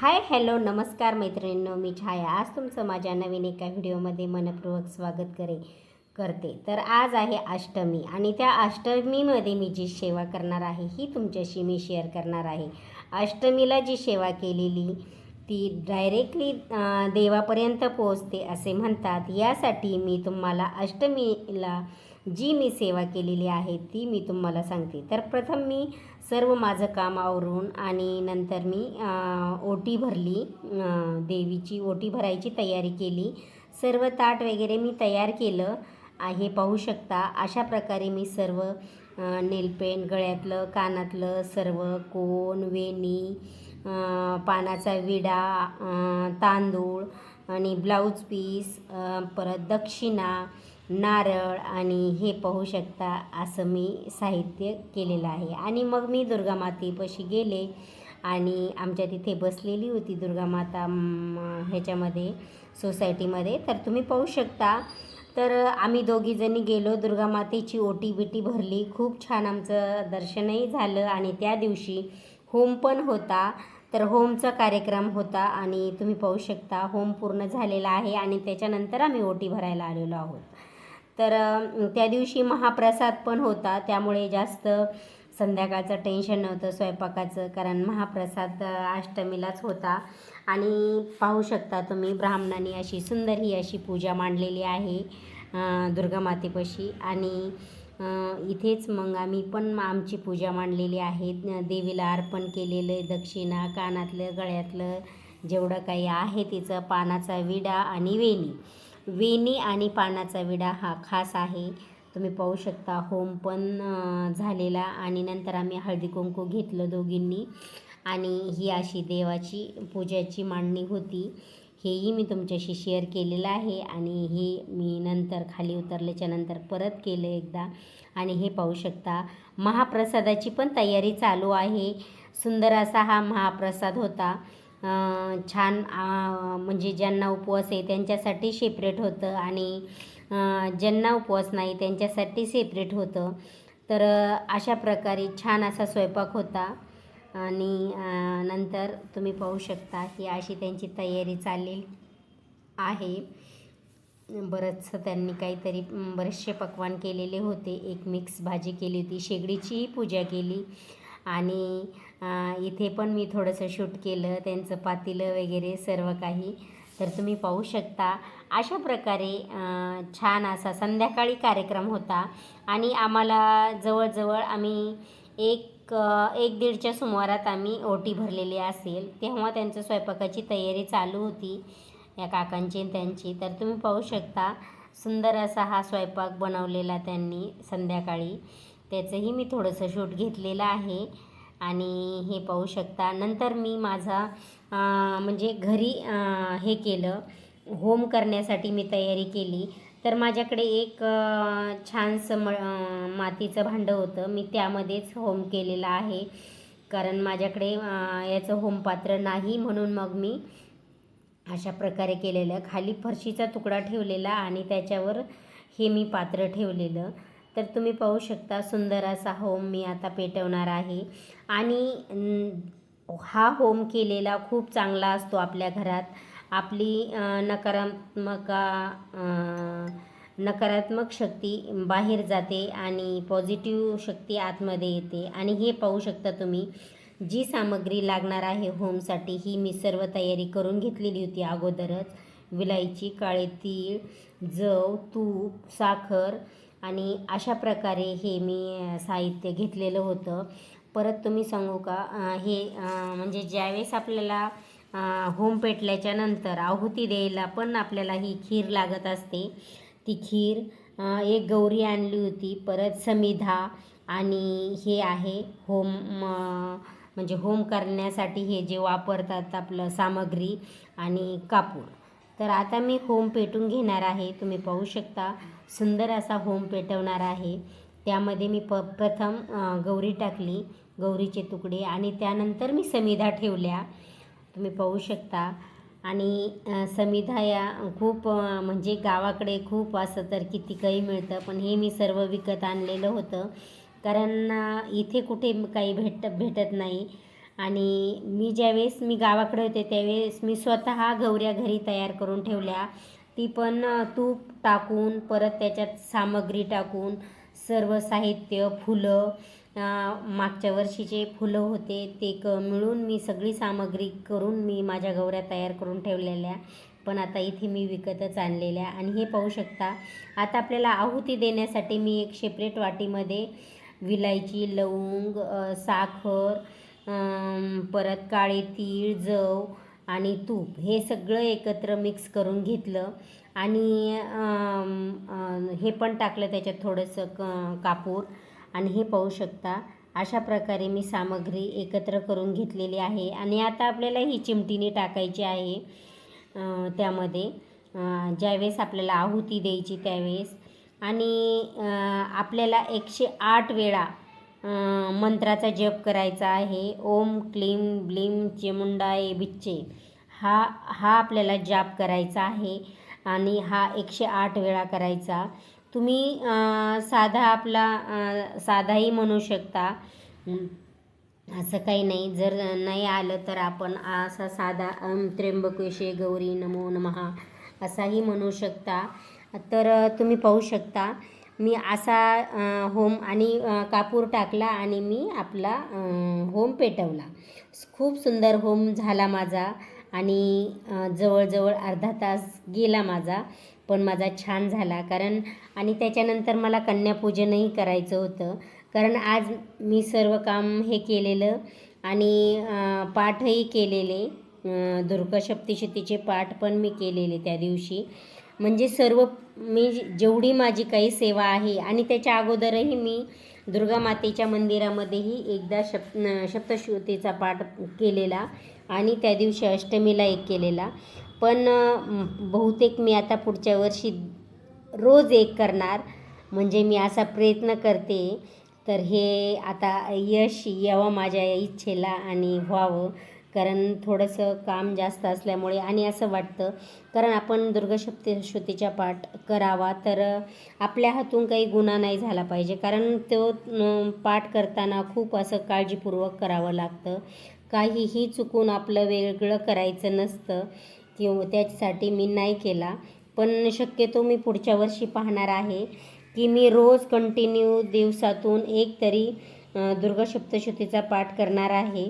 Hi hello नमस्कार मैत्रिणींनो मी छाया. आज तुमचं माझ्या नवीन एका व्हिडिओमध्ये मनपूर्वक स्वागत करे करते. तर आज आहे अष्टमी आणि त्या अष्टमीमध्ये मी जी सेवा करणार आहे ही तुमच्याशी मी शेअर करणार आहे. अष्टमीला जी सेवा केलेली ती डायरेक्टली देवापर्यंत पोहोचते असे म्हणतात. यासाठी मी तुम्हाला अष्टमीला जी मी सेवा केलेली आहे ती मी तुम्हाला सांगते. तर प्रथम मी सर्व माझं काम आवरून आणि नंतर मी ओटी भरली. देवीची ओटी भरायची तयारी केली. सर्व ताट वगैरे मी तयार केलं. आहे हे पाहू शकता अशा प्रकारे मी सर्व नेलपेंट गळ्यातलं कानातलं सर्व कोण वेणी पानाचा विडा तांदूळ आणि ब्लाऊज पीस परत दक्षिणा नारळ आणि हे पाहू शकता असं मी साहित्य केलेलं आहे. आणि मग मी दुर्गामातेपाशी गेले आणि आमच्या तिथे बसलेली होती दुर्गामाता ह्याच्यामध्ये सोसायटीमध्ये. तर तुम्ही पाहू शकता. तर आम्ही दोघीजणी गेलो दुर्गामातेची ओटी बिटी भरली. खूप छान आमचं दर्शनही झालं आणि त्या दिवशी होम पण होता. तर होमचा कार्यक्रम होता आणि तुम्ही पाहू शकता होम पूर्ण झालेला आहे आणि त्याच्यानंतर आम्ही ओटी भरायला आलेलो आहोत. तर त्या दिवशी महाप्रसाद पण होता. त्यामुळे जास्त संध्याकाळचं टेन्शन नव्हतं स्वयंपाकाचं कारण महाप्रसाद अष्टमीलाच होता. आणि पाहू शकता तुम्ही ब्राह्मणांनी अशी सुंदर ही अशी पूजा मांडलेली आहे दुर्गामातेपाशी आणि इथेच मग आम्ही पण आमची पूजा मांडलेली आहे. देवीला अर्पण केलेलं आहे दक्षिणा कानातलं गळ्यातलं जेवढं काही आहे तिचं पानाचा विडा आणि वेणी. वेणी आणि पानाचा विडा हा खास आहे. तुम्ही पाहू शकता होम पण झालेला आणि नंतर आम्ही हळदी कुंकू घेतलं दोघींनी. आणि ही अशी देवाची पूजाची मांडणी होती. हेही मी तुमच्याशी शेअर केलेलं आहे आणि हे मी नंतर खाली उतरल्याच्या नंतर परत केलं एकदा. आणि हे पाहू शकता महाप्रसादाची पण तयारी चालू आहे. सुंदर असा हा महाप्रसाद होता. छान म्हणजे ज्यांना उपवास आहे त्यांच्यासाठी सेपरेट होतं आणि ज्यांना उपवास नाही त्यांच्यासाठी सेपरेट होतं. तर अशा प्रकारे छान असा स्वयंपाक होता. आणि नंतर तुम्ही पाहू शकता ही अशी त्यांची तयारी चालली आहे. बरंचसं त्यांनी काहीतरी बरेचसे पक्वान केलेले होते. एक मिक्स भाजी केली होती. शेगडीचीही पूजा केली. आणि इथे पण मी थोडंसं शूट केलं त्यांचं पातेलं वगैरे सर्व काही. तर तुम्ही पाहू शकता. अशा प्रकारे छान असा संध्याकाळी कार्यक्रम होता. आणि आम्हाला जवळजवळ आम्ही एक एक दीडच्या सुमारात आम्ही ओटी भरलेली असेल तेव्हा त्यांचं स्वयंपाकाची तयारी चालू होती या काकांची आणि त्यांची. तर तुम्ही पाहू शकता सुंदर असा हा स्वयंपाक बनवलेला त्यांनी संध्याकाळी. त्याचंही मी थोडंसं शूट घेतलेलं आहे. आणि हे पाहू शकता नंतर मी माझा म्हणजे घरी हे केलं. होम करण्यासाठी मी तयारी केली. तर माझ्याकडे एक छानसं म मातीचं भांडं होतं. मी त्यामध्येच होम केलेलं आहे. कारण माझ्याकडे याचं होमपात्र नाही म्हणून मग मी अशा प्रकारे केलेलं. खाली फरशीचा तुकडा ठेवलेला आणि त्याच्यावर हे मी पात्र ठेवलेलं. तर तुम्ही पाहू शकता सुंदर असा होम मी आता पेटवणार आहे. आणि हा होम केलेला खूप चांगला असतो आपल्या घरात. आपली नकारात्मका नकारात्मक नकारात्मक शक्ती बाहेर जाते आणि पॉझिटिव्ह शक्ती आतमध्ये येते. आणि हे पाहू शकता तुम्ही जी सामग्री लागणार आहे होमसाठी ही मी सर्व तयारी करून घेतलेली होती अगोदरच. विलायची काळे तीळ जव तूप साखर आणि अशा प्रकारे हे मी साहित्य घेतलेलं होतं. परत तुम्ही सांगू का हे म्हणजे ज्यावेळेस आपल्याला होम पेटल्याच्या नंतर आहुती द्यायला पण आपल्याला ही खीर लागत असते. ती खीर एक गौरी आणली होती परत समिधा आणि हे आहे होम म्हणजे होम करण्यासाठी हे जे वापरतात आपलं सामग्री आणि कापूर. तर आता मी होम पेटून घेणार आहे तुम्ही पाहू शकता. सुंदर असा होम पेटवणार आहे. त्यामध्ये मी प प्रथम गौरी टाकली गौरीचे तुकडे आणि त्यानंतर मी समिधा ठेवल्या. तुम्ही पाहू शकता. आणि समिधा या खूप म्हणजे गावाकडे खूप असं तर किती काही मिळतं. पण हे मी सर्व विकत आणलेलं होतं. कारण इथे कुठे काही भेट भेटत नाही. आणि मी ज्यावेळेस मी गावाकडे होते त्यावेळेस मी स्वतः गौऱ्या घरी तयार करून ठेवल्या. ती पण तूप टाकून परत त्याच्यात सामग्री टाकून सर्व साहित्य फुलं मागच्या वर्षीचे फुलं होते ते क मिळून मी सगळी सामग्री करून मी माझ्या गौऱ्या तयार करून ठेवलेल्या पण आता इथे मी विकतच आणलेल्या. आणि हे पाहू शकता आता आपल्याला आहुती देण्यासाठी मी एक सेपरेट वाटीमध्ये विलायची लवंग साखर परत काळे तीळ जव आणि तूप हे सगळं एकत्र मिक्स करून घेतलं. आणि हे पण टाकलं त्याच्यात थोडंसं क कापूर. आणि हे पाहू शकता अशा प्रकारे मी सामग्री एकत्र करून घेतलेली आहे. आणि आता आपल्याला ही चिमटीने टाकायची आहे त्यामध्ये. ज्यावेळेस आपल्याला आहुती द्यायची त्यावेळेस. आणि आपल्याला एकशे आठ वेळा मंत्राचा जप करायचा आहे. ओम क्लीम ब्लीम चेमुंडाय बिच्चे. हा हा आपल्याला जाप करायचा आहे आणि हा एकशे आठ वेळा करायचा. तुम्ही साधा आपला साधाही म्हणू शकता. असं काही नाही. जर नाही आलं तर आपण असा साधा अम त्र्यंबकेशे गौरी नमो नमः असाही म्हणू शकता. तर तुम्ही पाहू शकता. मी असा होम आणि कापूर टाकला आणि मी आपला होम पेटवला. खूप सुंदर होम झाला माझा आणि जवळजवळ अर्धा तास गेला माझा पण माझा छान झाला. कारण आणि त्याच्यानंतर मला कन्यापूजनही करायचं होतं. कारण आज मी सर्व काम हे केलेलं आणि पाठही केलेले अ, दुर्गा सप्तशतीचे पाठ पण मी केलेले त्या दिवशी. म्हणजे सर्व मी जेवढी माझी काही सेवा आहे आणि त्याच्या अगोदरही मी दुर्गा मातेच्या मंदिरामध्येही एकदा शप सप्तश्रुतीचा पाठ केलेला आणि त्या दिवशी अष्टमीला एक केलेला. पण बहुतेक मी आता पुढच्या वर्षी रोज एक करणार म्हणजे मी असा प्रयत्न करते. तर हे आता यश यावं माझ्या इच्छेला आणि व्हावं. कारण थोडंसं काम जास्त असल्यामुळे आणि असं वाटतं कारण आपण दुर्गा पाठ करावा तर आपल्या हातून काही गुन्हा नाही झाला पाहिजे. कारण तो पाठ करताना खूप असं काळजीपूर्वक करावं लागतं. काहीही चुकून आपलं वेगळं करायचं नसतं किंवा त्याच्यासाठी मी नाही केला. पण शक्यतो मी पुढच्या वर्षी पाहणार आहे की मी रोज कंटिन्यू दिवसातून एक तरी अ, पाठ करणार आहे.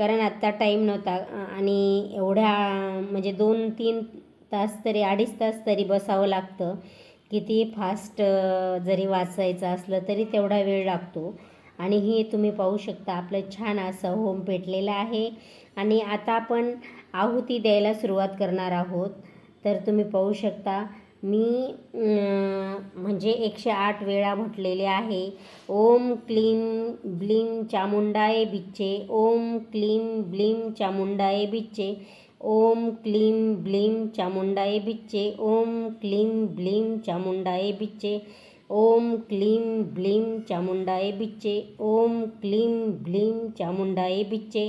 कारण आत्ता टाईम नव्हता. आणि एवढ्या म्हणजे दोन तीन तास तरी अडीच तास तरी बसावं लागतं. किती फास्ट जरी वाचायचं असलं तरी तेवढा वेळ लागतो. आणि हे तुम्ही पाहू शकता आपलं छान असं होम पेटलेलं आहे. आणि आता आपण आहुती द्यायला सुरुवात करणार आहोत. तर तुम्ही पाहू शकता मी अं, म्हणजे एकशे आठ वेळा म्हटलेले आहे. ओम क्लीम ब्लीम चामुंडाय बिच्चे ओम क्लीम ब्लीम चामुंडाय बिच्चे ओम क्लीम ब्लीम चामुंडाय बिच्चे ओम क्लीम ब्लीम चामुंडाय बिच्चे ओम क्लीम ब्लीम चामुंडाय बिच्चे ओम क्लीम ब्लीम चामुंडाय बिच्चे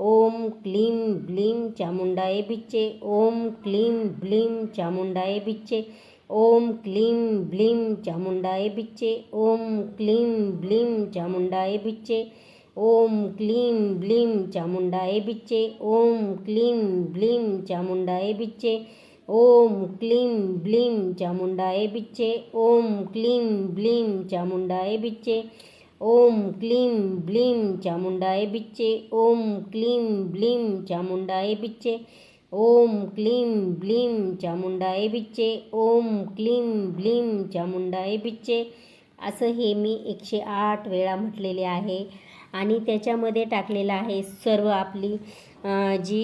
ओम क्लीम ब्लीम चामुंडाय बिच्चे ओम क्लीम ब्लीम चामुंडाय बिच्चे ओम क्लीम ब्लीम चामुंडाय बिच्चे ओम क्लीम ब्लीम चामुंडाय बिच्चे ओम क्लीम ब्लीम चामुंडाय बिच्चे ओम क्लीम ब्लीम चामुंडाय बिच्चे ओम क्लीम ब्लीम चामुंडाय बिच्चे ओम क्लीम ब्लीम चामुंडाय बिच्चे ओम क्लीम ब्लीम चामुंडाए बिच्चे ओम क्लीम ब्लीम चामुंडाए बिच्चे ओम क्लीम ब्लीम चामुंडाए बिच्चे ओम क्लीम ब्लीम चामुंडाए बिच्चे. असं हे मी एकशे आठ वेळा म्हटलेले आहे. आणि त्याच्यामध्ये टाकलेलं आहे सर्व आपली जी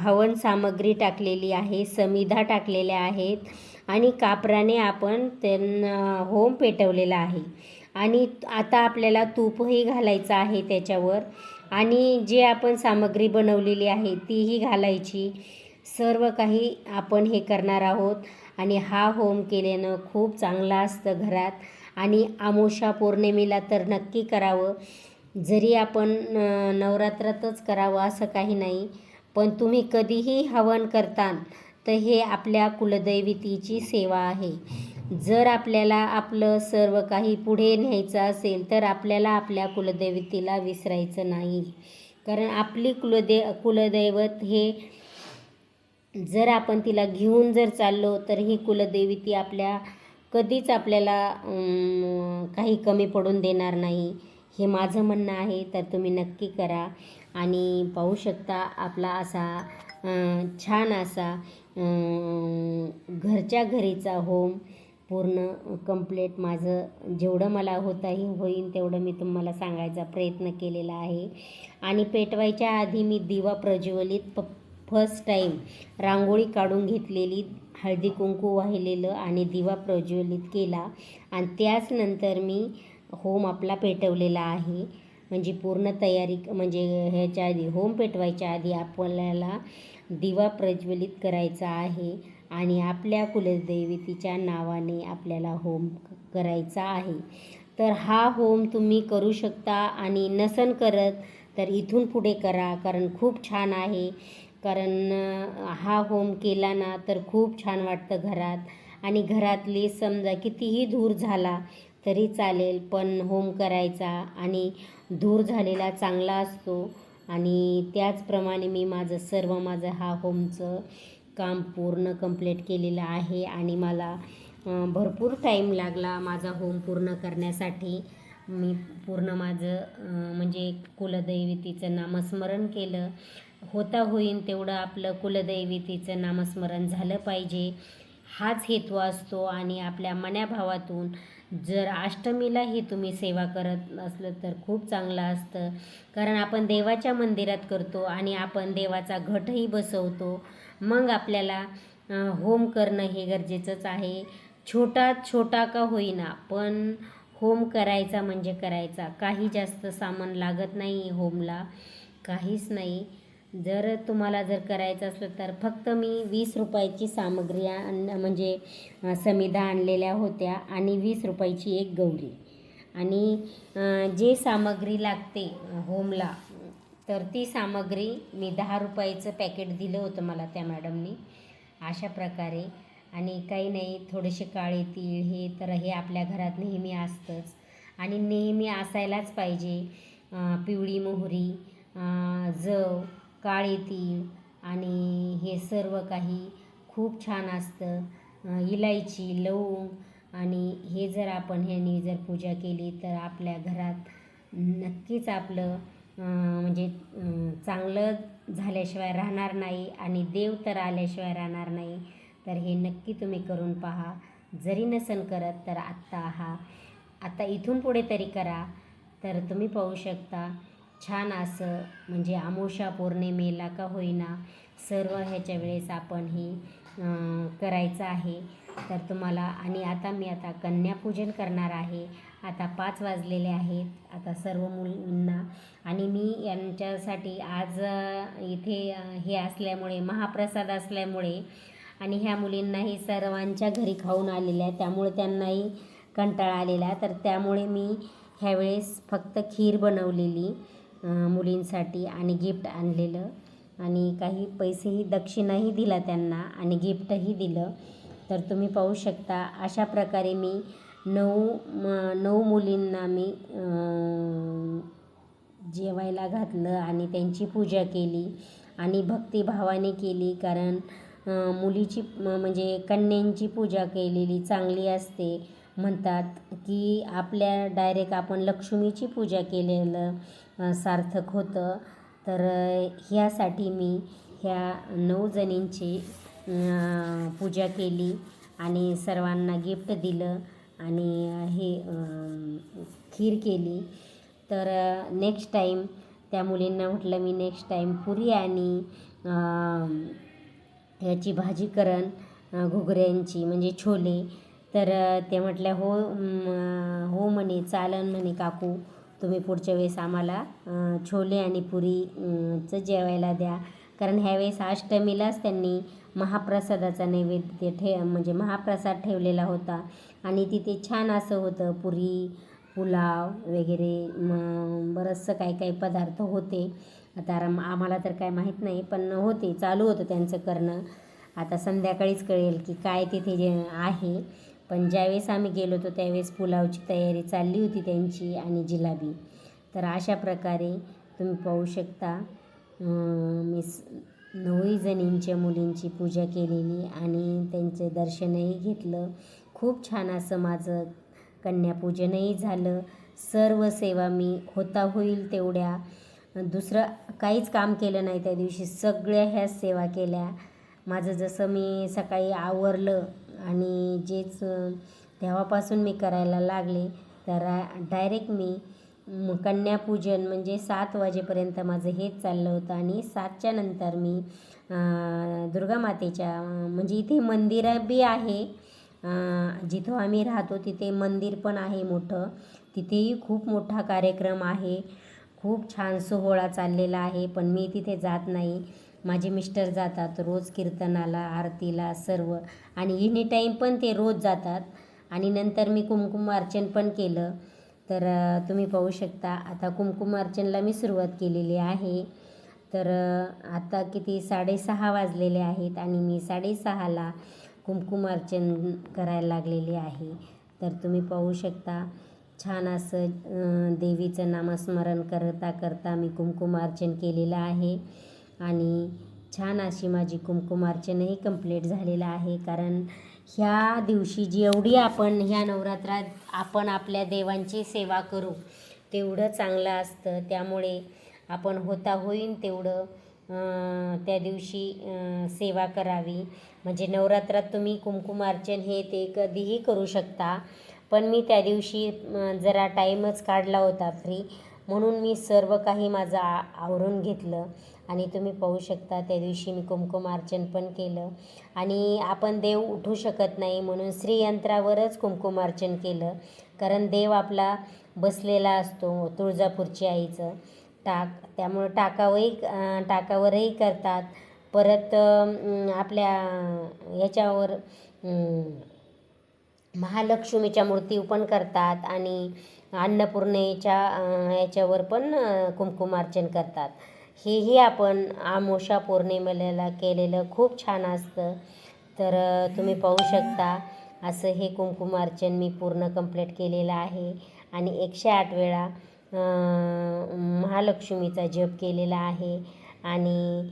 हवन सामग्री टाकलेली आहे समिधा टाकलेल्या आहेत. आणि कापराने आपण त्यांना होम पेटवलेला आहे. आणि आता आपल्याला तूपही घालायचं आहे त्याच्यावर. आणि जे आपण सामग्री बनवलेली आहे तीही घालायची. सर्व काही आपण हे करणार आहोत. आणि हा होम केल्यानं खूप चांगला असतं घरात. आणि आमोशा पौर्णिमेला तर नक्की करावं. जरी आपण नवरात्रातच करावं असं काही नाही पण तुम्ही कधीही हवन करताल तर हे आपल्या कुलदैवतीची सेवा आहे. जर आपल्याला आपलं सर्व काही पुढे न्यायचं असेल तर आपल्याला आपल्या कुलदैवतीला विसरायचं नाही. कारण आपली कुलदे कुलदैवत हे जर आपण तिला घेऊन जर चाललो तर ही कुलदेवती आपल्या कधीच आपल्याला काही कमी पडून देणार नाही. हे माझं म्हणणं आहे तर तुम्ही नक्की करा. आणि पाहू शकता आपला असा छान असा घरच्या घरीचा होम पूर्ण कंप्लेट माझं जेवढं मला होताही होईन तेवढं मी तुम्हाला सांगायचा प्रयत्न केलेला आहे. आणि पेटवायच्या आधी मी दिवा प्रज्वलित प फर्स्ट टाईम रांगोळी काढून घेतलेली हळदी कुंकू वाहिलेलं आणि दिवा प्रज्वलित केला. आणि त्याच नंतर मी होम आपला पेटवलेला आहे. म्हणजे पूर्ण तयारी म्हणजे ह्याच्या आधी होम पेटवायच्या आधी आपल्याला दिवा प्रज्वलित करायचा आहे. आणि आपल्या कुलदेवतीच्या नावाने आपल्याला होम करायचा आहे. तर हा होम तुम्ही करू शकता आणि नसन करत तर इथून पुढे करा कारण खूप छान आहे. कारण हा होम केला ना तर खूप छान वाटतं घरात. आणि घरातली समजा कितीही धूर झाला तरी चालेल पण होम करायचा आणि धूर झालेला चांगला असतो. आणि त्याचप्रमाणे मी माझं सर्व माझं हा होमचं काम पूर्ण कंप्लीट केलेलं आहे आणि मला भरपूर टाईम लागला माझा होम पूर्ण करण्यासाठी. मी पूर्ण माझं म्हणजे कुलदैवतीचं नामस्मरण केलं. होता होईन तेवढं आपलं कुलदैवतीचं नामस्मरण झालं पाहिजे. हाच हेतू असतो आणि आपल्या मनाभावातून जर अष्टमीला ही तुम्ही सेवा करत असलं तर खूप चांगलं असतं. कारण आपण देवाच्या मंदिरात करतो आणि आपण देवाचा घटही बसवतो. मग आपल्याला होम करणं हे गरजेचंच आहे. छोटा छोटा का होईना पण होम करायचा म्हणजे करायचा. काही जास्त सामान लागत नाही होमला. काहीच नाही. जर तुम्हाला जर करायचं असलं तर फक्त मी वीस रुपयाची सामग्री म्हणजे समिधा आणलेल्या होत्या आणि वीस रुपयाची एक गौरी. आणि जे सामग्री लागते होमला तर ती सामग्री मी दहा रुपयाचं पॅकेट दिलं होतं मला त्या मॅडमनी. अशा प्रकारे. आणि काही नाही थोडेसे काळे तीळ हे तर हे आपल्या घरात नेहमी असतंच. आणि नेहमी असायलाच पाहिजे पिवळी मोहरी जव काळ तीळ आणि हे सर्व काही खूप छान असतं. इलायची लवंग आणि हे जर आपण ह्यानी जर पूजा केली तर आपल्या घरात नक्कीच आपलं म्हणजे चांगलं झाल्याशिवाय राहणार नाही आणि देव तर आल्याशिवाय राहणार नाही. तर हे नक्की तुम्ही करून पहा. जरी नसन करत तर आत्ता हा. आता इथून पुढे तरी करा. तर तुम्ही पाहू शकता. छान असं म्हणजे आमोशा पौर्णिमेला का होईना सर्व ह्याच्या वेळेस आपण ही करायचं आहे. तर तुम्हाला आणि आता मी आता कन्यापूजन करणार आहे. आता पाच वाजलेले आहेत. आता सर्व मुलींना आणि मी यांच्यासाठी आज इथे हे असल्यामुळे महाप्रसाद असल्यामुळे आणि ह्या मुलींनाही सर्वांच्या घरी खाऊन आलेल्या आहे त्यामुळे त्यांनाही कंटाळा आलेला तर त्यामुळे मी ह्यावेळेस फक्त खीर बनवलेली. मुलींसाठी आणि गिफ्ट आणलेलं. आणि काही पैसेही दक्षिणाही दिला त्यांना आणि गिफ्टही दिलं. तर तुम्ही पाहू शकता अशा प्रकारे मी नऊ म- नऊ मुलींना मी जेवायला घातलं आणि त्यांची पूजा केली आणि भक्तिभावाने केली. कारण मुलीची म्हणजे कन्यांची पूजा केलेली चांगली असते. म्हणतात की आपल्या डायरेक्ट आपण लक्ष्मीची पूजा केलेलं सार्थक होतं. तर ह्यासाठी मी ह्या नऊ जणींची पूजा केली आणि सर्वांना गिफ्ट दिलं आणि हे खीर केली. तर नेक्स्ट टाईम त्या मुलींना म्हटलं मी नेक्स्ट टाईम पुरी आणि ह्याची याची भाजी करण घुगऱ्यांची म्हणजे छोले. तर ते म्हटल्या हो हो म्हणे चालन म्हणे काकू. तुम्ही पुढच्या वेळेस आम्हाला छोले आणि पुरीचं चं जेवायला द्या. कारण ह्यावेळेस अष्टमीलाच त्यांनी महाप्रसादाचा नैवेद्य ठे म्हणजे महाप्रसाद ठेवलेला होता. आणि तिथे छान असं होतं पुरी पुलाव वगैरे मग बरंचसं काही काही पदार्थ होते. आता आम्हाला तर काय माहीत नाही पण होते चालू होतं त्यांचं करणं. आता संध्याकाळीच कळेल की काय तिथे जे आहे. पण ज्यावेळेस आम्ही गेलो होतो त्यावेळेस पुलावची तयारी चालली होती त्यांची आणि जिलाबी. तर अशा प्रकारे तुम्ही पाहू शकता मी स नऊही जणींच्या मुलींची पूजा केलेली आणि त्यांचे दर्शनही घेतलं. खूप छान असं माझं कन्यापूजनही झालं. सर्व सेवा मी होता होईल तेवढ्या. दुसरं काहीच काम केलं नाही त्या दिवशी. सगळ्या ह्या सेवा केल्या. माझं जसं मी सकाळी आवरलं आणि जेच तेव्हापासून मी करायला लागले तर डायरेक्ट मी कन्यापूजन म्हणजे सात वाजेपर्यंत माझं हेच चाललं होतं आणि सातच्या नंतर मी दुर्गामातेच्या दुर्गा मातेच्या म्हणजे इथे मंदिर बी आहे जिथं आम्ही राहतो तिथे मंदिर पण आहे मोठं. तिथेही खूप मोठा कार्यक्रम आहे. खूप छान सोहळा चाललेला आहे पण मी तिथे जात नाही. माझे मिस्टर जातात रोज कीर्तनाला आरतीला सर्व. आणि एनी टाईम पण ते रोज जातात. आणि नंतर मी कुमकुमार्चन पण केलं. तर तुम्ही पाहू शकता आता कुमकुमार्चनला मी सुरुवात केलेली आहे. तर आता किती साडेसहा वाजलेले आहेत आणि मी साडेसहाला कुमकुमार्चन करायला लागलेली आहे. तर तुम्ही पाहू शकता छान असं देवीचं नामस्मरण करता करता मी कुमकुमार्चन केलेलं आहे. आणि छान अशी माझी कुमकुमार्चनही कंप्लीट झालेलं आहे. कारण ह्या दिवशी जेवढी आपण ह्या नवरात्रात आपण आपल्या देवांची सेवा करू तेवढं चांगलं असतं. त्यामुळे आपण होता होईन तेवढं त्या दिवशी सेवा करावी. म्हणजे नवरात्रात तुम्ही कुमकुमार्चन हे ते कधीही करू शकता. पण मी त्या दिवशी जरा टाईमच काढला होता फ्री म्हणून मी सर्व काही माझं आवरून घेतलं. आणि तुम्ही पाहू शकता त्या दिवशी मी कुंकुमार्चन पण केलं. आणि आपण देव उठू शकत नाही म्हणून श्रीयंत्रावरच कुंकुमार्चन केलं. कारण देव आपला बसलेला असतो तुळजापूरची आईचं टाक. त्यामुळं टाकावरही टाकावरही करतात. परत आपल्या याच्यावर महालक्ष्मीच्या मूर्ती पण करतात आणि अन्नपूर्णेच्या याच्यावर पण अं, करतात. हेही आपण आमोशा पौर्णिमेला केलेलं खूप छान असतं. तर तुम्ही पाहू शकता असं हे कुंकुमार्चन मी पूर्ण कंप्लीट केलेलं आहे. आणि एकशे आठ वेळा महालक्ष्मीचा जप केलेला आहे. आणि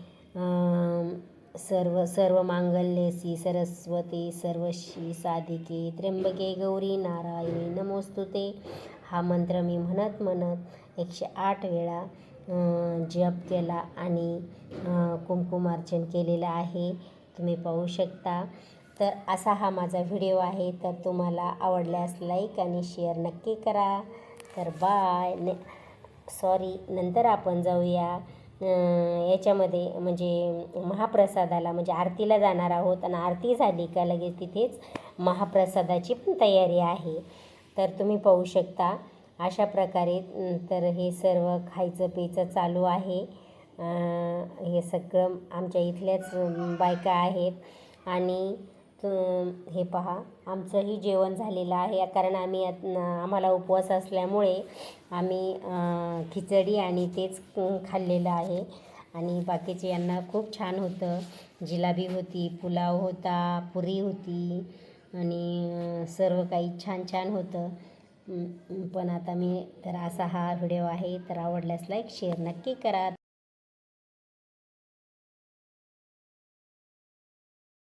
सर्व सर्व मांगल्यसी सरस्वती सर्वशी साधिके त्र्यंबके गौरी नारायणी नमोस्तुते. हा मंत्र मी म्हणत म्हणत एकशे आठ वेळा जप केला आणि अं, केलेलं आहे. तुम्ही पाहू शकता. तर असा हा माझा व्हिडिओ आहे. तर तुम्हाला आवडल्यास लाईक आणि शेअर नक्की करा. तर बाय न सॉरी नंतर आपण जाऊया. याच्यामध्ये म्हणजे महाप्रसादाला म्हणजे आरतीला जाणार आहोत आणि आरती झाली का लगेच तिथेच महाप्रसादाची पण तयारी आहे. तर तुम्ही पाहू शकता. अशा प्रकारे तर हे सर्व खायचं प्यायचं चालू आहे. हे सगळं आमच्या इथल्याच बायका आहेत. आणि हे पहा आमचंही जेवण झालेलं आहे. कारण आम्ही आम्हाला उपवास असल्यामुळे आम्ही खिचडी आणि तेच खाल्लेलं आहे. आणि बाकीचे यांना खूप छान होतं. जिलाबी होती पुलाव होता पुरी होती. आणि सर्व काही छान छान होतं. पण आता मी तर असा हा व्हिडिओ आहे. तर आवडल्यास लाईक शेअर नक्की करा.